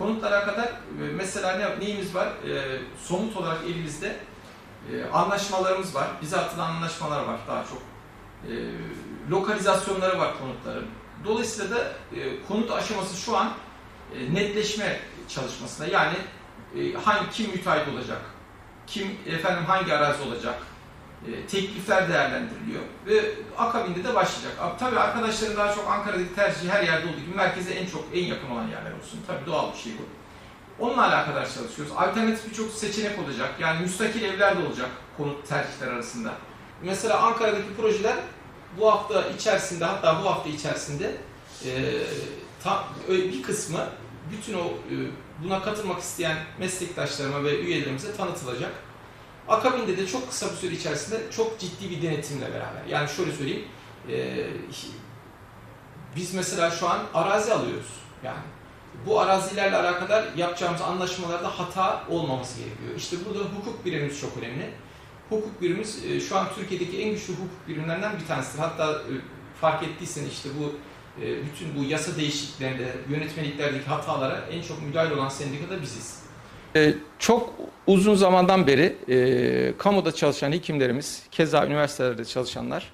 konutla alakadar e, mesela ne, neyimiz var? E, somut olarak elimizde e, anlaşmalarımız var. Bize atılan anlaşmalar var daha çok. E, lokalizasyonları var konutların. Dolayısıyla da e, konut aşaması şu an e, netleşme çalışmasında. Yani e, hangi kim müteahhit olacak, kim efendim hangi arazi olacak, e, teklifler değerlendiriliyor ve akabinde de başlayacak. Ab- Tabii arkadaşların daha çok Ankara'daki tercihi her yerde olduğu gibi merkeze en çok en yakın olan yerler olsun. Tabii doğal bir şey bu. Onunla alakadar çalışıyoruz. Alternatif birçok seçenek olacak. Yani müstakil evler de olacak konut tercihler arasında. Mesela Ankara'daki projeler bu hafta içerisinde hatta bu hafta içerisinde e, ta- ö- bir kısmı bütün o e, buna katılmak isteyen meslektaşlarıma ve üyelerimize tanıtılacak. Akabinde de çok kısa bir süre içerisinde çok ciddi bir denetimle beraber. Yani şöyle söyleyeyim, e, biz mesela şu an arazi alıyoruz. Yani bu arazilerle alakadar yapacağımız anlaşmalarda hata olmaması gerekiyor. İşte burada hukuk birimimiz çok önemli. Hukuk birimimiz e, şu an Türkiye'deki en güçlü hukuk birimlerinden bir tanesidir. Hatta e, fark ettiysen işte bu e, bütün bu yasa değişikliklerinde, yönetmeliklerdeki hatalara en çok müdahil olan sendika da biziz. Çok uzun zamandan beri e, kamuda çalışan hekimlerimiz, keza üniversitelerde çalışanlar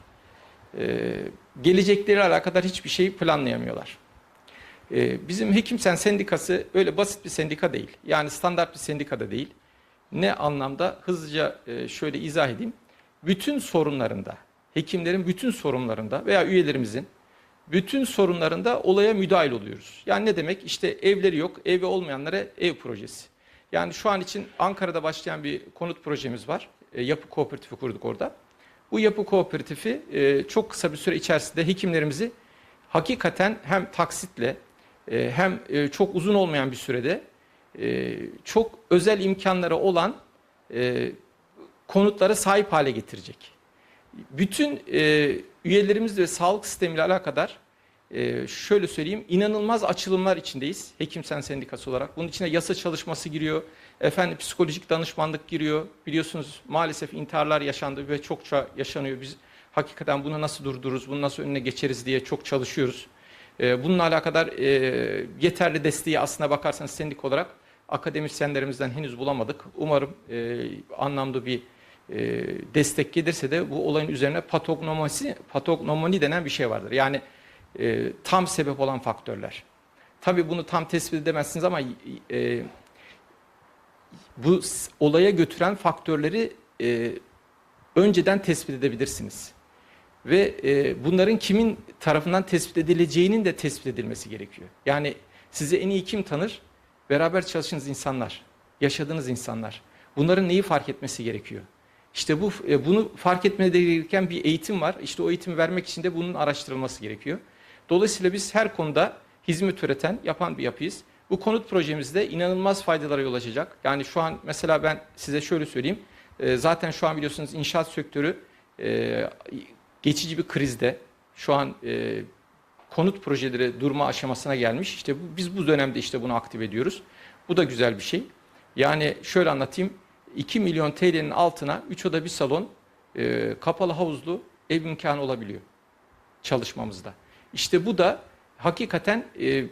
e, gelecekleri alakadar hiçbir şeyi planlayamıyorlar. E, bizim Hekimsen Sendikası öyle basit bir sendika değil. Yani standart bir sendika da değil. Ne anlamda? Hızlıca e, şöyle izah edeyim. Bütün sorunlarında, hekimlerin bütün sorunlarında veya üyelerimizin bütün sorunlarında olaya müdahil oluyoruz. Yani ne demek? İşte evleri yok, evi olmayanlara ev projesi. Yani şu an için Ankara'da başlayan bir konut projemiz var. E, yapı kooperatifi kurduk orada. Bu yapı kooperatifi e, çok kısa bir süre içerisinde hekimlerimizi hakikaten hem taksitle e, hem e, çok uzun olmayan bir sürede e, çok özel imkanları olan e, konutlara sahip hale getirecek. Bütün e, üyelerimiz ve sağlık sistemiyle alakadar e, şöyle söyleyeyim inanılmaz açılımlar içindeyiz Hekimsen Sendikası olarak. Bunun içine yasa çalışması giriyor, efendim psikolojik danışmanlık giriyor. Biliyorsunuz maalesef intiharlar yaşandı ve çokça yaşanıyor. Biz hakikaten bunu nasıl durdururuz, bunu nasıl önüne geçeriz diye çok çalışıyoruz. E, bununla alakadar e, yeterli desteği aslına bakarsanız sendik olarak akademisyenlerimizden henüz bulamadık. Umarım e, anlamda bir e, destek gelirse de bu olayın üzerine patognomasi, patognomoni denen bir şey vardır. Yani e, tam sebep olan faktörler. Tabii bunu tam tespit edemezsiniz ama e, bu olaya götüren faktörleri e, önceden tespit edebilirsiniz. Ve e, bunların kimin tarafından tespit edileceğinin de tespit edilmesi gerekiyor. Yani sizi en iyi kim tanır? Beraber çalıştığınız insanlar, yaşadığınız insanlar. Bunların neyi fark etmesi gerekiyor? İşte bu e, bunu fark etmede gereken bir eğitim var. İşte o eğitimi vermek için de bunun araştırılması gerekiyor. Dolayısıyla biz her konuda hizmet üreten, yapan bir yapıyız. Bu konut projemizde inanılmaz faydalara yol açacak. Yani şu an mesela ben size şöyle söyleyeyim. E, Zaten şu an biliyorsunuz inşaat sektörü e, geçici bir krizde. Şu an e, konut projeleri durma aşamasına gelmiş. İşte bu, biz bu dönemde işte bunu aktif ediyoruz. Bu da güzel bir şey. Yani şöyle anlatayım. 2 milyon TL'nin altına 3 oda bir salon e, kapalı havuzlu ev imkanı olabiliyor çalışmamızda. İşte bu da hakikaten e,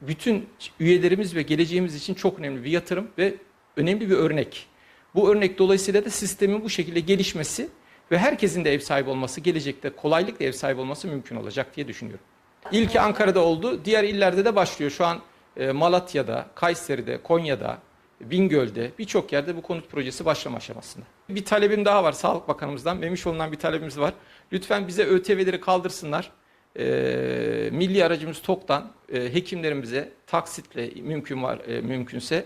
bütün üyelerimiz ve geleceğimiz için çok önemli bir yatırım ve önemli bir örnek. Bu örnek dolayısıyla da sistemin bu şekilde gelişmesi ve herkesin de ev sahibi olması, gelecekte kolaylıkla ev sahibi olması mümkün olacak diye düşünüyorum. İlki Ankara'da oldu, diğer illerde de başlıyor. Şu an e, Malatya'da, Kayseri'de, Konya'da, Bingöl'de birçok yerde bu konut projesi başlama aşamasında. Bir talebim daha var Sağlık Bakanımızdan. Memiş olunan bir talebimiz var. Lütfen bize ÖTV'leri kaldırsınlar. Ee, milli aracımız TOK'tan e, hekimlerimize taksitle mümkün var e, mümkünse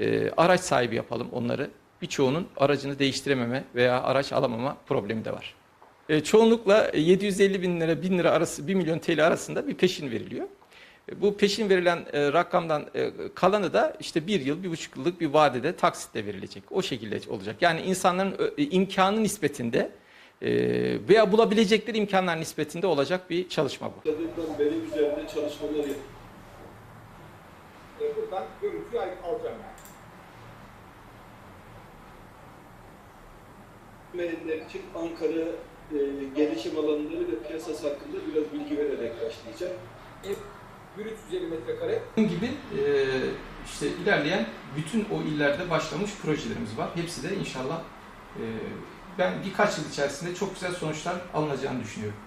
e, araç sahibi yapalım onları. Birçoğunun aracını değiştirememe veya araç alamama problemi de var. E, çoğunlukla 750 bin lira 1000 lira arası 1 milyon TL arasında bir peşin veriliyor. E, Bu peşin verilen e, rakamdan e, kalanı da işte bir yıl, bir buçuk yıllık bir vadede taksitle verilecek. O şekilde olacak. Yani insanların e, imkanı nispetinde e, veya bulabilecekleri imkanlar nispetinde olacak bir çalışma bu. Benim üzerinde çalışmalar yapıyor. E, buradan alacağım yani. Medenler için Ankara e, gelişim alanları ve piyasası hakkında biraz bilgi vererek başlayacağım. Brüt 150 metrekare. Bunun gibi e, işte ilerleyen bütün o illerde başlamış projelerimiz var. Hepsi de inşallah e, ben birkaç yıl içerisinde çok güzel sonuçlar alınacağını düşünüyorum.